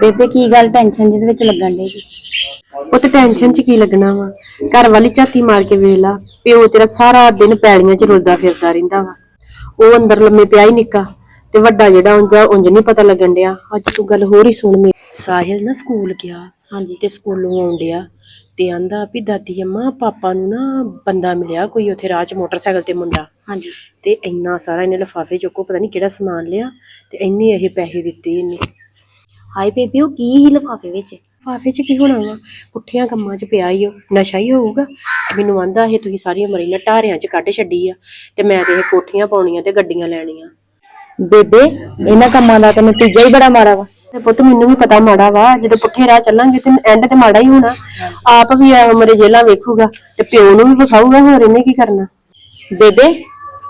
ਬੇਬੇ ਕੀ ਗੱਲ ਟੈਨਸ਼ਨ ਜਿਹਦੇ ਵਿੱਚ ਲੱਗਣ ਡੇ ਜੀ ਉਹ ਤੇ ਟੈਨਸ਼ਨ ਚ ਕੀ ਲੱਗਣਾ ਵਾ? ਘਰ ਵਾਲੀ ਝਾਤੀ ਮਾਰ ਕੇ ਵੇਖ ਲਾ ਪਿਓ ਤੇਰਾ ਸਾਰਾ ਦਿਨ ਪੈਲੀਆਂ ਚ ਰੁਲਦਾ ਫਿਰਦਾ ਰਹਿੰਦਾ ਵਾ। ਉਹ ਅੰਦਰ ਲੰਮੇ ਪਿਆ ਹੀ ਨਿੱਕਾ ਤੇ ਵੱਡਾ ਜਿਹੜਾ ਉਂਝ ਆ, ਉਂਝ ਨਹੀਂ ਪਤਾ ਲੱਗਣ ਡਿਆ। ਅੱਜ ਤੂੰ ਗੱਲ ਹੋਰ ਹੀ ਸੁਣ ਮੇ ਸਾਹਿਲ ਨਾ ਸਕੂਲ ਗਿਆ ਹਾਂਜੀ। ਤੇ ਸਕੂਲੋਂ ਆਉਣ ਡਿਆ ਤੇ ਆਂਦਾ ਵੀ ਦਾਦੀ ਅੰਮਾ ਪਾਪਾ ਨੂੰ ਨਾ ਬੰਦਾ ਮਿਲਿਆ ਕੋਈ ਉੱਥੇ ਰਾਹ ਚ ਮੋਟਰਸਾਈਕਲ ਤੇ ਮੁੰਡਾ। ਹਾਂਜੀ। ਤੇ ਇੰਨਾ ਸਾਰਾ ਇਹਨੇ ਲਫਾਫੇ ਚੁੱਕੋ ਪਤਾ ਨਹੀਂ ਕਿਹੜਾ ਸਮਾਨ ਲਿਆ ਤੇ ਇੰਨੇ ਇਹ ਪੈਸੇ ਦਿੱਤੇ ਇਹਨੇ। ਹਾਏ ਬੇਬੇ ਉਹ ਕੀ ਹੀ ਲਫਾਫੇ ਵਿੱਚ ਲਿਫਾਫੇ 'ਚ ਕੀ ਹੋਣਾ ਵਾ? ਪੁੱਠਿਆਂ ਕੰਮਾਂ 'ਚ ਪਿਆ ਹੀ ਉਹ ਨਸ਼ਾ ਹੀ ਹੋਊਗਾ। ਮੈਨੂੰ ਆਂਦਾ ਇਹ ਤੁਸੀਂ ਸਾਰੀ ਉਮਰ ਇਹਨਾਂ ਢਾਰਿਆਂ 'ਚ ਕੱਢ ਛੱਡੀ ਆ ਤੇ ਮੈਂ ਤੇ ਇਹ ਕੋਠੀਆਂ ਪਾਉਣੀਆਂ ਤੇ ਗੱਡੀਆਂ ਲੈਣੀਆਂ। ਬੇਬੇ ਇਹਨਾਂ ਕੰਮਾਂ ਦਾ ਤਾਂ ਨਤੀਜਾ ਹੀ ਬੜਾ ਮਾੜਾ ਵਾ। ਤੇ ਪੁੱਤ ਮੈਨੂੰ ਵੀ ਪਤਾ ਮਾੜਾ ਵਾ ਜਦੋਂ ਪੁੱਠੇ ਰਾਹ ਚੱਲਾਂਗੇ ਤੇ ਐਂਡ ਤੇ ਮਾੜਾ ਹੀ ਹੋਣਾ। ਆਪ ਵੀ ਇਹ ਉਮਰੇ ਜੇਲਾਂ ਵੇਖੂਗਾ ਤੇ ਪਿਓ ਨੂੰ ਵੀ ਵਿਖਾਊਗਾ ਹੋਰ ਇਹਨੇ ਕੀ ਕਰਨਾ। ਬੇਬੇ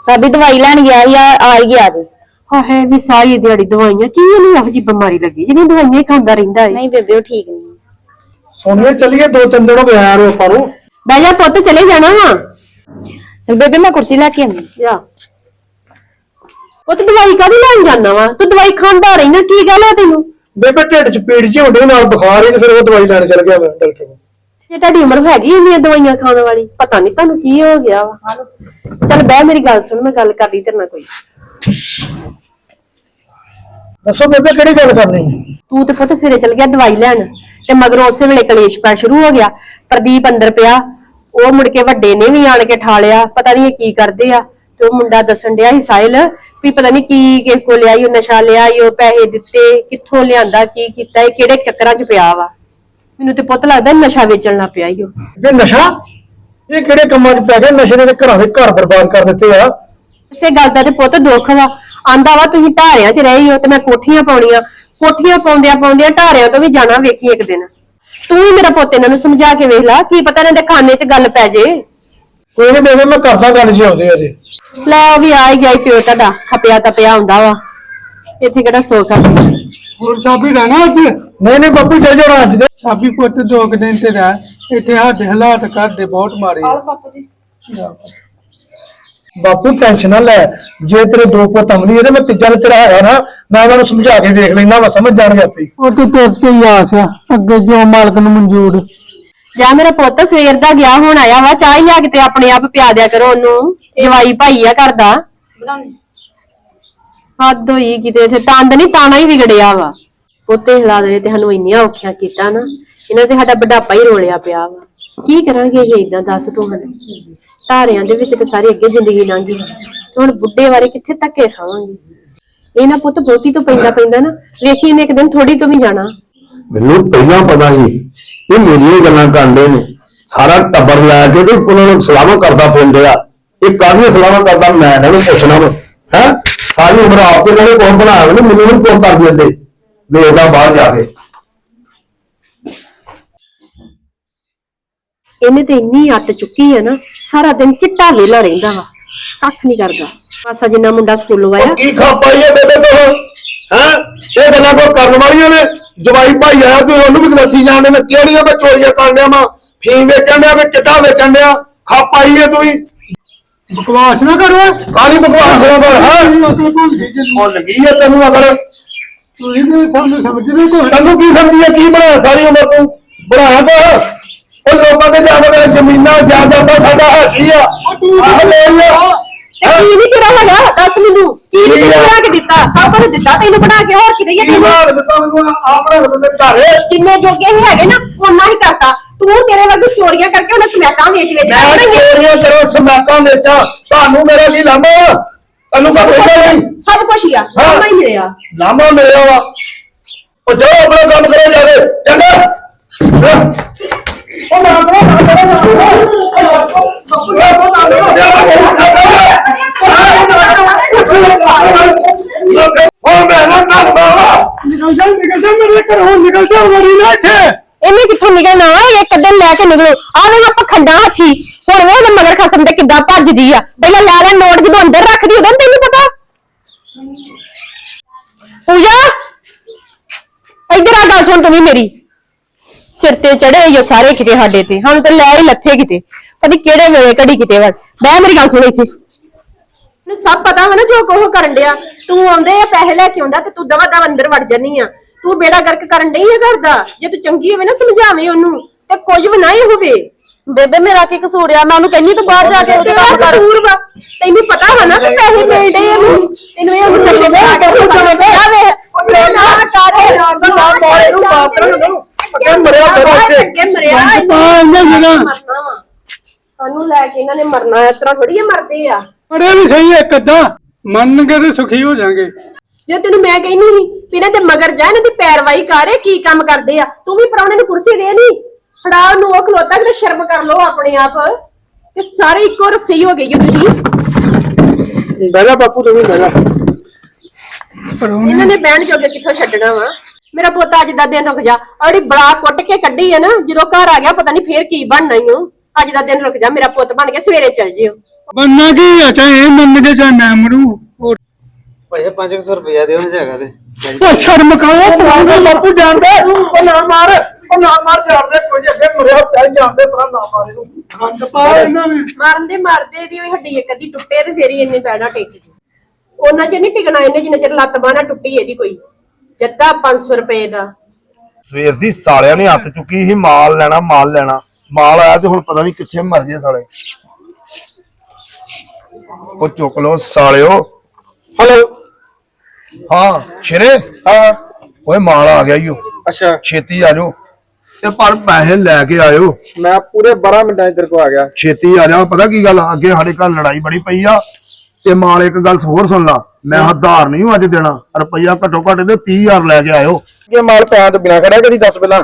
ਸਾਬੀ ਦਵਾਈ ਲੈਣ ਗਿਆ ਸੀ ਆ ਆ ਹੀ ਗਿਆ ਜੀ ਹਾਏ ਵੀ ਸਾਰੀ ਦਿਹਾੜੀ ਦਵਾਈਆਂ ਕੀ ਇਹਨੂੰ ਇਹੋ ਜੀ ਬਿਮਾਰੀ ਲੱਗੀ? ਜਿਹੜੀ ਦਵਾਈਆਂ ਹੀ ਖਾਂਦਾ ਰਹਿੰਦਾ ਏ। ਨਹੀਂ ਬੇਬੇ ਉਹ ਠੀਕ ਨਹੀਂ ਸੋਨੀਆ ਚੱਲੀਏ ਦੋ ਤਿੰਨ ਦਿਨ ਹੋ ਗਏ ਨੂੰ ਬਹਿ ਜਾ ਪੁੱਤ ਚਲੇ ਜਾਣਾ ਵਾ। ਚਲ ਬੇਬੇ ਮੈਂ ਕੁਰਸੀ ਲੈ ਕੇ ਆਉਂਦੀ। ਜਾ। ਉਹ ਤੇ ਦਵਾਈ ਕਾਹਦੀ ਲੈਣ ਜਾਣਾ ਵਾ? ਤੂੰ ਦਵਾਈ ਖਾਂਦਾ ਰਹਿਣਾ ਕੀ ਗੱਲ ਆ ਤੈਨੂੰ? ਬੇਬੇ ਢਿੱਡ 'ਚ ਪੀੜ ਜਿਹੀ ਹੁੰਦੀ ਨਾਲ ਬੁਖਾਰ ਹੀ ਤੇ ਫਿਰ ਉਹ ਦਵਾਈ ਲੈਣ ਚਲ ਗਿਆ ਮੈਂ ਡਾਕਟਰ ਕੋਲ। ਜੇ ਤੁਹਾਡੀ ਉਮਰ ਹੈਗੀ ਇੰਨੀਆਂ ਦਵਾਈਆਂ ਖਾਣ ਵਾਲੀ? ਪਤਾ ਨਹੀਂ ਤੁਹਾਨੂੰ ਕੀ ਹੋ ਗਿਆ ਵਾ। ਚੱਲ ਬਹਿ ਮੇਰੀ ਗੱਲ ਸੁਣ ਮੈਂ ਗੱਲ ਕਰਦੀ ਤੇਰੇ ਨਾਲ ਕੋਈ। ਦੱਸੋ ਬੇਬੇ ਕਿਹੜੀ ਗੱਲ ਕਰਨੀ? ਤੂੰ ਤੇ ਪੁੱਤ ਸਿਰੇ ਚਲ ਗਿਆ ਦਵਾਈ ਲੈਣ ਤੇ ਮਗਰੋਂ ਉਸੇ ਵੇਲੇ ਕਲੇਸ਼ ਪੈ ਸ਼ੁਰੂ ਹੋ ਗਿਆ। ਪ੍ਰਦੀਪ ਅੰਦਰ ਪਿਆ ਉਹ ਮੁੜ ਕੇ ਵੱਡੇ ਨੇ ਵੀ ਆਣ ਕੇ ਠਾਲਿਆ ਪਤਾ ਨਹੀਂ ਇਹ ਕੀ ਕਰਦੇ ਆ। ਤੇ ਉਹ ਮੁੰਡਾ ਦੱਸਣ ਡਿਆ ਸੀ ਸਾਹਿਲ ਵੀ ਪਤਾ ਨਹੀਂ ਕੀ ਕਿਸ ਕੋ ਲਿਆਈ ਉਹ ਨਸ਼ਾ ਲਿਆਈ ਉਹ ਪੈਸੇ ਦਿੱਤੇ ਕਿੱਥੋਂ ਲਿਆਂਦਾ ਕੀ ਕੀਤਾ ਇਹ ਕਿਹੜੇ ਚੱਕਰਾਂ 'ਚ ਪਿਆ ਵਾ। ਮੈਨੂੰ ਤੇ ਪੁੱਤ ਲੱਗਦਾ ਨਸ਼ਾ ਵੇਚਣ ਲੱਗ ਪਿਆ ਈ ਉਹ। ਬੇ ਨਸ਼ਾ? ਇਹ ਕਿਹੜੇ ਕੰਮਾਂ 'ਚ ਪੈ ਗਿਆ? ਨਸ਼ੇ ਨੇ ਤੇ ਘਰਾਂ ਦੇ ਘਰ ਬਰਬਾਦ ਕਰ ਦਿੱਤੇ ਆ। ਇਸੇ ਗੱਲ ਦਾ ਤੇ ਪੁੱਤ ਦੁੱਖ ਵਾ। ਆਂਦਾ ਵਾ ਤੁਸੀਂ ਢਾਰਿਆਂ 'ਚ ਰਹੀ ਹੋ ਤੇ ਮੈਂ ਕੋਠੀਆਂ ਪਾਉਣੀਆਂ। ਕੋਠੀਆਂ ਪਾਉਂਦਿਆਂ ਪਾਉਂਦਿਆਂ ਢਾਰਿਆਂ ਤੋਂ ਵੀ ਜਾਣਾ ਵੇਖੀ ਇੱਕ ਦਿਨ। ਤੂੰ ਹੀ ਮੇਰਾ ਪੁੱਤ ਇਹਨਾਂ ਨੂੰ ਸਮਝਾ ਕੇ ਵੇਖ ਲੈ ਕੀ ਪਤਾ ਇਹਨਾਂ ਦੇ ਖਾਨੇ 'ਚ ਗੱਲ ਪੈ ਜੇ। ਕੋਈ ਨਹੀਂ ਬੇਬੇ ਮੈਂ ਕਰਦਾ ਗੱਲ ਜੇ ਆਉਂਦੇ ਆ ਜੀ। ਲੈ ਉਹ ਵੀ ਆ ਹੀ ਗਿਆ ਈ ਪਿਓ ਤੁਹਾਡਾ ਖਪਿਆ ਤਪਿਆ ਹੁੰਦਾ ਵਾ। ਇੱਥੇ ਕਿਹੜਾ ਸੋਖਾ ਹੋਰ ਸਾਬੀ ਰਹਿਣਾ ਅੱਜ ਨਹੀਂ ਨਹੀਂ ਬਾਪੂ ਚੱਲ ਜਾਣਾ ਅੱਜ ਦੇ। ਸਾਬੀ ਪੁੱਤ ਦੋ ਕੁ ਦਿਨ ਤੇ ਰਹਿ। ਇੱਥੇ ਸਾਡੇ ਹਾਲਾਤ ਘਰ ਦੇ ਬਹੁਤ ਮਾੜੇ ਆ। ਬਾਪੂ ਟੈਨਸ਼ਨ ਨਾ ਲੈ। ਜੇ ਤੇਰੇ ਦੋ ਪੁੱਤ ਅਮਲੀ ਇਹਦੇ ਮੈਂ ਤੀਜਾ ਤੇਰਾ ਹੈਗਾ ਨਾ ਮੈਂ ਉਹਨਾਂ ਨੂੰ ਸਮਝਾ ਕੇ ਦੇਖ ਲੈਣਾ ਵਾ ਸਮਝ ਜਾਣਗੇ ਆਪੇ। ਉਹ ਤੇ ਤੇਰੇ ਤੇ ਹੀ ਆਸ ਆ ਅੱਗੇ ਜੋ ਮਾਲਕ ਨੂੰ ਮਨਜ਼ੂਰ। ਜਾਂ ਮੇਰਾ ਪੁੱਤ ਸਵੇਰ ਦਾ ਗਿਆ ਹੁਣ ਆਇਆ ਵਾ ਚਾਹ ਹੀ ਲਿਆ ਕੇ ਤੇ ਆਪਣੇ ਆਪ ਪਿਆ ਦਿਆ ਕਰੋ ਉਹਨੂੰ। ਜਵਾਈ ਭਾਈ ਆ ਘਰ ਦਾ। ਹੱਦ ਹੋਈ ਕਿਤੇ ਸੇ ਤੰਦ ਨਹੀਂ ਤਾਣਾ ਹੀ ਵਿਗੜਿਆ ਵਾ। ਪੁੱਤੇ ਹਿਲਾ ਦੇ ਤੇ ਸਾਨੂੰ ਇੰਨੀਆਂ ਔਖੀਆਂ ਕੀਤਾ ਨਾ। ਇਹਨਾਂ ਤੇ ਸਾਡਾ ਬੁਢਾਪਾ ਹੀ ਰੋਲਿਆ ਪਿਆ ਵਾ। ਕੀ ਕਰਾਂਗੇ ਇਹ ਇਦਾਂ ਦੱਸ ਤੂੰ ਹਨ ਧਾਰਿਆਂ ਦੇ ਵਿੱਚ ਤੇ ਸਾਰੀ ਅੱਗੇ ਜ਼ਿੰਦਗੀ ਲੰਘੀ ਤੇ ਹੁਣ ਬੁੱਢੇ ਬਾਰੇ ਕਿੱਥੇ ਧੱਕੇ ਖਾਵਾਂਗੇ? ਇਹ ਨਾ ਪੁੱਤ ਬਹੁਤੀ ਤੋਂ ਪੈਂਦਾ ਪੈਂਦਾ ਨਾ, ਵੇਖੀ ਇਹਨੇ ਇੱਕ ਦਿਨ ਥੋੜੀ ਤੋਂ ਵੀ ਜਾਣਾ। ਮੈਨੂੰ ਪਹਿਲਾਂ ਪਤਾ ਸੀ ਇਹ ਮੇਰੀਆਂ ਹੀ ਗੱਲਾਂ ਕਰਦੇ ਨੇ। ਸਾਰਾ ਟੱਬਰ ਲੈ ਕੇ ਤੇ ਉਹਨਾਂ ਨੂੰ ਸਲਾਮਾਂ ਕਰਦਾ ਫਿਰਦੇ ਆ ਇਹ ਕਾਹਦੀਆਂ ਸਲਾਮਾਂ ਕਰਦਾ, ਮੈਂ ਇਹਨਾਂ ਨੂੰ ਪੁੱਛਣਾ ਵਾ। ਹੈ? ਸਾਰੀ ਉਮਰ ਆਪ ਤੇ ਨਾਲੇ ਕੋਲ ਬਣਾਇਆ ਮੈਨੂੰ ਮੈਨੂੰ ਨਹੀਂ ਕਰ ਦਿੰਦੇ ਵੇਖਦਾ ਬਾਹਰ ਜਾ ਕੇ। ਇਹਨੇ ਤੇ ਇੰਨੀ ਅੱਤ ਚੁੱਕੀ ਹੈ ਨਾ ਸਾਰਾ ਦਿਨ ਚਿੱਟਾ ਵੇਲਾ ਰਹਿੰਦਾ ਵਾ। ਕੱਖ ਨਹੀਂ ਕਰਦਾ। ਮਾਸਾ ਜਿੰਨਾ ਮੁੰਡਾ ਸਕੂਲੋਂ ਆਇਆ। ਕੀ ਖਾ ਪਾਈ ਹੈ ਬੇਬੇ ਤੋਂ? ਹੈ? ਇਹ ਗੱਲਾਂ ਕੋ ਕਰਨ ਵਾਲੀਆਂ ਨੇ? ਜਵਾਈ ਭਾਈ ਆਇਆ ਤੇ ਉਹਨੂੰ ਵੀ ਦੱਸੀ ਜਾਂਦੇ ਨੇ। ਕਿਹੜੀਆਂ ਮੈਂ ਚੋਰੀਆਂ ਕਰਨਿਆ ਮੈਂ ਫੀਮ ਵੇਚਣ ਡਿਆ ਕਿ ਚਿੱਟਾ ਵੇਚਣ ਡਿਆ? ਖਾ ਪਾਈ ਹੈ ਤੂੰ ਹੀ ਬਕਵਾਸ ਨਾ ਕਰੋ। ਕਾਲੀ ਬਕਵਾਸ ਨਾ ਕਰ ਹਾਂ? ਭੁੱਲ ਗਈ ਹੈ ਤੈਨੂੰ ਅਗਰ ਤੁਸੀਂ ਤੇ ਸਾਨੂੰ ਸਮਝਦੇ ਕੋਈ ਤੈਨੂੰ ਕੀ ਸਮਝੀਏ ਕੀ ਬਣਾਇਆ ਸਾਰੀ ਉਮਰ ਤੂੰ? ਬਣਾਇਆ ਕੋ ਦੇ ਜਾਵੜੇ ਜ਼ਮੀਨਾਂ ਜਾਇਦਾਦਾਂ ਸਾਡਾ ਹੈਗੀ ਆ। ਆਹ ਲੈ ਲਿਆ ਇਹ ਕੀ ਨਹੀਂ ਤੇਰਾ ਹੈਗਾ? ਦੱਸ ਮੈਨੂੰ। ਕੀ ਨਹੀਂ ਤੈਨੂੰ ਬਣਾ ਕੇ ਦਿੱਤਾ? ਸਭ ਕੁਝ ਦਿੱਤਾ ਤੈਨੂੰ ਬਣਾ ਕੇ ਹੋਰ ਕੀ ਦਈਏ ਕੀ ਤੈਨੂੰ? ਬਾਤ ਦਿੱਤਾ ਮੈਨੂੰ? ਆਪਣਾ ਬੰਦੇ ਘਰ। ਜਿੰਨੇ ਜੋਗੇ ਹੀ ਹੈਗੇ ਨਾ ਉਹਨਾਂ ਹੀ ਕਰਤਾ। ਤੂੰ ਤੇਰੇ ਵਰਗੀ ਚੋਰੀਆਂ ਕਰਕੇ ਉਹਨਾਂ ਸਮੈਕਾਂ ਵੇਚ ਵੇਚ ਮੈਂ ਚੋਰੀਆਂ ਕਰੋ ਸਮੈਕਾਂ ਵੇਚਾਂ। ਤੁਹਾਨੂੰ ਮੇਰਾ ਕੀ ਲਾਮਾ ਵਾ? ਤੈਨੂੰ ਕਾ ਨਹੀਂ। ਸਭ ਕੁਝ ਹੀ ਆ ਹਾਂ। ਸਭ ਹੀ ਮਿਲਿਆ। ਲਾਮਾ ਮਿਲਿਆ ਵਾ। ਉਹ ਜਾਓ ਆਪਣਾ ਕੰਮ ਕਰੋ ਜਾਵੇ। ਚੰਗਾ। ਹਾਂ। ਉਹ ਨਾ ਕਰੋ ਨਾ ਕਰੋ ਨਾ ਕਰੋ ਉਹ ਮੈਂ ਨਾ ਕਰ ਬਾਵਾ ਨਿਕਲ ਜਾ ਨਿਕਲ ਜਾ ਮੇਰੇ ਘਰੋਂ ਨਿਕਲ ਜਾ ਮਰੀ ਨਾ ਇੱਥੇ ਇਹਨੇ ਕਿੱਥੋਂ ਨਿਕਲਣਾ ਵਾ? ਇੱਕ ਦਿਨ ਲੈ ਕੇ ਨਿਕਲੋ। ਆ ਵੇ ਆਪਾਂ ਖੰਡਾ ਹੱਥੀ। ਹੁਣ ਵੇ ਇਹਦੇ ਮਗਰ ਖਸਮ ਤੇ ਕਿੱਦਾਂ ਭੱਜਦੀ ਆ। ਪਹਿਲਾਂ ਲੈ ਲੈ ਨੋਟ ਜਦੋਂ ਅੰਦਰ ਰੱਖਦੀ, ਉਦੋਂ ਤੈਨੂੰ ਪਤਾ? ਪੂਜਾ! ਇੱਧਰ ਆ ਗੱਲ ਸੁਣ ਤੂੰ ਵੀ ਮੇਰੀ। ਸਿਰ ਤੇ ਚੜੇ ਇਹ ਸਾਰੇ ਕਿਤੇ ਸਾਡੇ ਤੇ ਸਾਨੂੰ ਤੇ ਲੈ ਹੀ ਲੱਥੇ ਕਿਤੇ ਪਤਾ ਨੀ ਕਿਹੜੇ ਵੇਲੇ ਘੜੀ ਕਿਤੇ ਵੜ ਬਹਿ ਮੇਰੀ ਗੱਲ ਸੁਣ ਇੱਥੇ ਨੂੰ ਸਭ ਪਤਾ ਵਾ ਨਾ ਜੋ ਕੋਹ ਕਰਨ ਡਿਆ ਤੂੰ ਆਉਂਦੇ ਆ ਪੈਸੇ ਲੈ ਕੇ ਆਉਂਦਾ ਤੇ ਤੂੰ ਦਵਾ ਦਵ ਅੰਦਰ ਵੜ ਜਾਨੀ ਆ ਤੂੰ ਬੇੜਾ ਗਰਕ ਕਰਨ ਨਹੀਂ ਹੈ ਕਰਦਾ ਜੇ ਤੂੰ ਚੰਗੀ ਹੋਵੇ ਨਾ ਸਮਝਾਵੇਂ ਉਹਨੂੰ ਤੇ ਕੁਝ ਵੀ ਨਾ ਹੀ ਹੋਵੇ ਬੇਬੇ ਮੇਰਾ ਕੀ ਕਸੂਰ ਆ ਮੈਂ ਉਹਨੂੰ ਕਹਿੰਨੀ ਤੂੰ ਬਾਹਰ ਜਾ ਕੇ ਉਹਦੇ ਕੰਮ ਕਰ ਕਸੂਰ ਵਾ ਤੈਨੂੰ ਪਤਾ ਵਾ ਨਾ ਕਿ ਪੈਸੇ ਮਿਲਦੇ ਆ ਉਹਨੂੰ ਤੈਨੂੰ ਇਹ ਉਹਨੂੰ ਨਸ਼ੇ ਦੇ ਆ ਕੇ ਵੇ ਨਾ ਕਰ ਨਾ ਮਾਰੇ ਨੂੰ ਮਾਤਰ ਨੂੰ ਅੱਗੇ ਮਰਿਆ ਫਿਰ ਉੱਥੇ ਅੱਗੇ ਮਰਿਆ ਪਾ ਇਹਨਾਂ ਜਿਹੜਾ ਮਰਨਾ ਵਾ। ਸਾਨੂੰ ਲੈ ਕੇ ਇਹਨਾਂ ਨੇ ਮਰਨਾ ਇਸ ਤਰ੍ਹਾਂ ਥੋੜੀ ਇਹ ਮਰਦੇ ਆ। ਅਰੇ ਵੀ ਸਹੀ ਇੱਕ ਅੱਧਾ। ਮੰਨ ਕੇ ਤੇ ਸੁਖੀ ਹੋ ਜਾਾਂਗੇ ਜੇ ਤੈਨੂੰ ਮੈਂ ਕਹਿੰਦੀ ਸੀ ਵੀ ਇਹਨਾਂ ਦੇ ਮਗਰ ਜਾ ਇਹਨਾਂ ਦੀ ਪੈਰਵਾਈ ਕਰ ਇਹ ਕੀ ਕੰਮ ਕਰਦੇ ਆ। ਤੂੰ ਵੀ ਪਰੌਣੇ ਨੂੰ ਕੁਰਸੀ ਦੇ ਨਹੀਂ ਫੜਾ ਉਹਨੂੰ ਉਹ ਖਲੋਤਾ ਕਿ ਸ਼ਰਮ ਕਰ ਲੋ ਆਪਣੇ ਆਪ। ਤੇ ਸਾਰੇ ਇੱਕੋ ਰੱਸੀ ਹੋ ਗਈ ਹੋ ਤੁਸੀਂ ਬਹਿ ਜਾ ਬਾਪੂ ਤੂੰ ਵੀ ਬਹਿ ਜਾ। ਇਹਨਾਂ ਨੇ ਬਹਿਣ ਜੋਗੇ ਕਿੱਥੋਂ ਛੱਡਣਾ ਵਾ? ਮੇਰਾ ਪੁੱਤ ਅੱਜ ਦਾ ਦਿਨ ਰੁਕ ਜਾ। ਅੜੀ ਬੜਾ ਕੁੱਟ ਕੇ ਕੱਢੀ ਆ ਨਾ ਜਦੋਂ ਘਰ ਆ ਗਿਆ ਪਤਾ ਨਹੀਂ ਫੇਰ ਕੀ ਬਣਨਾ ਈ ਓ। ਅੱਜ ਦਾ ਦਿਨ ਰੁਕ ਜਾ ਮੇਰਾ ਪੁੱਤ ਬਣ ਕੇ ਸਵੇਰੇ ਚੱਲ ਜਿਓ। ਬੰਨਾ ਕੀ ਆ ਚਾਹੇ ਇਹ ਮੰਨ ਕੇ ਚਾਹੇ ਮੈਂ ਮਰੂ। ਉਹ ਭਾਈ 500 ਰੁਪਇਆ ਦਿਓ ਨਾ ਜਗ੍ਹਾ ਤੇ। ਉਹ ਸ਼ਰਮ ਕਰੋ ਪੁਰਾਣੇ ਬਾਪੂ ਜਾਣਦੇ ਉਹ ਨਾ ਮਾਰ ਉਹ ਨਾ ਮਾਰ ਜਾਣਦੇ ਕੋਈ ਅੱਗੇ ਮਰਿਆ ਪਿਆ ਹੀ ਜਾਣਦੇ ਪਰ ਨਾ ਮਾਰੇ ਨੂੰ ਖੰਡ ਪਾ ਇਹਨਾਂ ਨੇ। ਮਾਰਨ ਦੇ ਮਾਰਦੇ ਦੀ ਉਹ ਹੱਡੀ ਇੱਕ ਅੱਧੀ ਟੁੱਟੇ ਤੇ ਫੇਰ ਹੀ ਇੰਨੇ ਪੈਣਾ ਟਿਕ ਜੂ ਉਹਨਾਂ ਚ ਨਹੀਂ ਟਿਕਣਾ ਇਹਨੇ ਜਿੰਨਾ ਚਿਰ ਲੱਤ ਬਾਹਨਾ ਟੁੱਟੀ ਇਹਦੀ ਕੋਈ। ਜੱਦਾ 500 ਰੁਪਏ ਦਾ। ਸਵੇਰ ਦੀ ਸਾਲਿਆਂ ਨੇ ਹੱਥ ਚੁੱਕੀ ਸੀ ਮਾਲ ਲੈਣਾ ਮਾਲ ਲੈਣਾ। ਮਾਲ ਆਇਆ ਤੇ ਹੁਣ ਪਤਾ ਨਹੀਂ ਕਿੱਥੇ ਮਰ ਗਏ ਸਾਲੇ। ਉਹ ਚੁੱਕ ਲੋ ਸਾਲਿਓ। ਹਲੋ ਹਾਂ ਸ਼ੇਰੇ? ਹਾਂ ਓਏ ਮਾਲ ਆ ਗਿਆ ਈਓ। ਅੱਛਾ। ਛੇਤੀ ਆ ਜਾਓ। ਤੇ ਪਰ ਪੈਸੇ ਲੈ ਕੇ ਆਇਓ। ਮੈਂ ਪੂਰੇ 12 ਮਿੰਟਾਂ 'ਚ ਤੇਰੇ ਕੋ ਆ ਗਿਆ। ਛੇਤੀ ਆ ਜਾ ਪਤਾ ਕੀ ਗੱਲ ਆ? ਅੱਗੇ ਸਾਡੇ ਘਰ ਲੜਾਈ ਬੜੀ ਪਈ ਆ। ਤੇ ਮਾਲ ਇੱਕ ਗੱਲ ਹੋਰ ਸੁਣ ਲਾ ਮੈਂ ਹੱਦਾਰ ਨਹੀਂ ਹੂੰ ਅੱਜ ਦੇਣਾ ਰੁਪਈਆ ਘੱਟੋ ਘੱਟ ਤੇ 30000 ਲੈ ਕੇ ਆਇਓ। ਕਿ ਮਾਲ ਪਿਆ ਤੋਂ ਬਿਨਾ ਖੜਾ ਕਦੀ ਦੱਸ ਪਹਿਲਾਂ।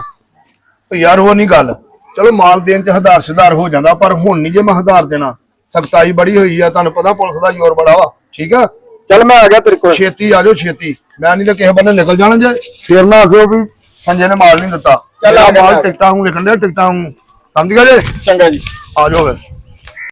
ਉਹ ਯਾਰ ਉਹ ਨਹੀਂ ਗੱਲ ਚਲੋ ਮਾਲ ਦੇਣ ਚ ਹਦਾਰ ਸੁਧਾਰ ਹੋ ਜਾਂਦਾ ਪਰ ਹੁਣ ਨਹੀਂ ਜੇ ਮੈਂ ਹਦਾਰ ਦੇਣਾ ਸਖਤਾਈ ਬੜੀ ਹੋਈ ਆ ਤੁਹਾਨੂੰ ਪਤਾ ਪੁਲਿਸ ਦਾ ਜ਼ੋਰ ਬੜਾ ਵਾ ਠੀਕ ਆ? ਚੱਲ ਮੈਂ ਆ ਗਿਆ ਤੇਰੇ ਕੋਲ। ਛੇਤੀ ਆ ਜਾਓ ਛੇਤੀ। ਮੈਂ ਨਹੀਂ ਤਾਂ ਕਿਸੇ ਬੰਨੇ ਨਿਕਲ ਜਾਣਾ ਜੇ। ਫਿਰ ਨਾ ਆਖਿਓ ਵੀ ਸੰਜੇ ਨੇ ਮਾਲ ਨਹੀਂ ਦਿੱਤਾ। ਚੱਲ ਆ ਗਿਆ ਮਾਲ। ਟਿਕਟਾਂ ਨੂੰ ਲਿਖਣ ਦੇ ਟਿਕਟਾਂ ਨੂੰ ਸਮਝ ਗਏ ਜੇ? ਚੰਗਾ ਜੀ। ਆ ਜਾਓ ਫਿਰ।